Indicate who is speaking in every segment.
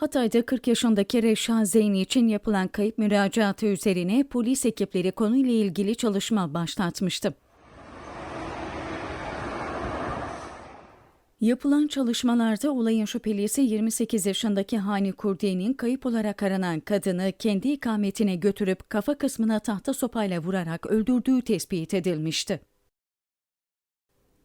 Speaker 1: Hatay'da 40 yaşındaki Reşa Zeyni için yapılan kayıp müracaatı üzerine polis ekipleri konuyla ilgili çalışma başlatmıştı. Yapılan çalışmalarda olayın şüphelisi 28 yaşındaki Hani Kurdi'nin kayıp olarak aranan kadını kendi ikametine götürüp kafa kısmına tahta sopayla vurarak öldürdüğü tespit edilmişti.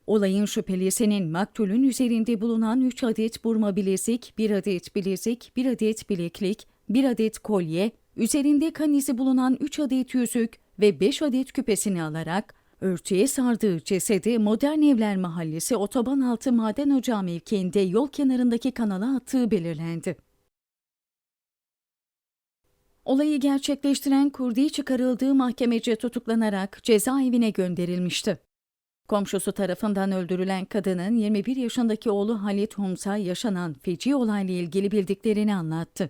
Speaker 1: Olayın şüphelisinin maktulün üzerinde bulunan 3 adet burma bilezik, 1 adet bilezik, 1 adet bileklik, 1 adet kolye, üzerinde kan izi bulunan 3 adet yüzük ve 5 adet küpesini alarak örtüye sardığı cesedi Modern Evler Mahallesi Otoban Altı Maden Ocağı mevkiinde yol kenarındaki kanala attığı belirlendi. Olayı gerçekleştiren Kurdi çıkarıldığı mahkemece tutuklanarak cezaevine gönderilmişti. Komşusu tarafından öldürülen kadının 21 yaşındaki oğlu Halit Humsa yaşanan feci olayla ilgili bildiklerini anlattı.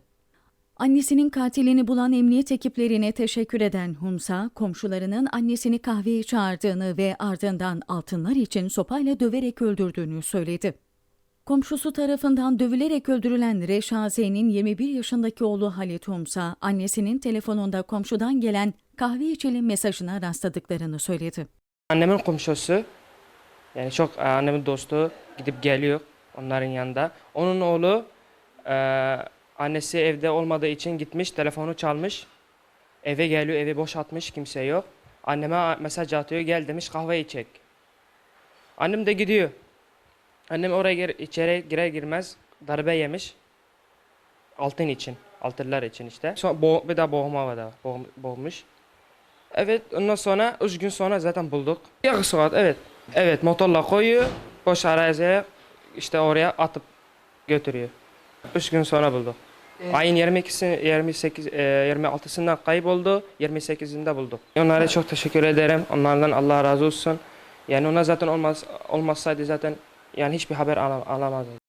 Speaker 1: Annesinin katilini bulan emniyet ekiplerine teşekkür eden Humsa, komşularının annesini kahveye çağırdığını ve ardından altınlar için sopayla döverek öldürdüğünü söyledi. Komşusu tarafından dövülerek öldürülen Reşaze'nin 21 yaşındaki oğlu Halit Humsa, annesinin telefonunda komşudan gelen kahve içelim mesajına rastladıklarını söyledi.
Speaker 2: Annemin komşusu, yani çok e, annemin dostu gidip geliyor onların yanında. Onun oğlu e, annesi evde olmadığı için gitmiş, telefonu çalmış. Eve geliyor, evi boşaltmış, kimse yok. Anneme mesaj atıyor, gel demiş kahve içecek. Annem de gidiyor. Annem oraya gir, içeri girer girmez darbe yemiş. Altın için, altınlar için işte. Sonra bir daha boğma var, boğ- boğmuş. Evet ondan sonra 3 gün sonra zaten bulduk. Yarı saat evet. Evet motorla koyuyor. Boş araziye işte oraya atıp götürüyor. 3 gün sonra bulduk. Ayın 22'si 28 e, 26'sında kayboldu. 28'inde bulduk. Onlara çok teşekkür ederim. Onlardan Allah razı olsun. Yani ona zaten olmaz olmasaydı zaten yani hiçbir haber alam, alamazdım.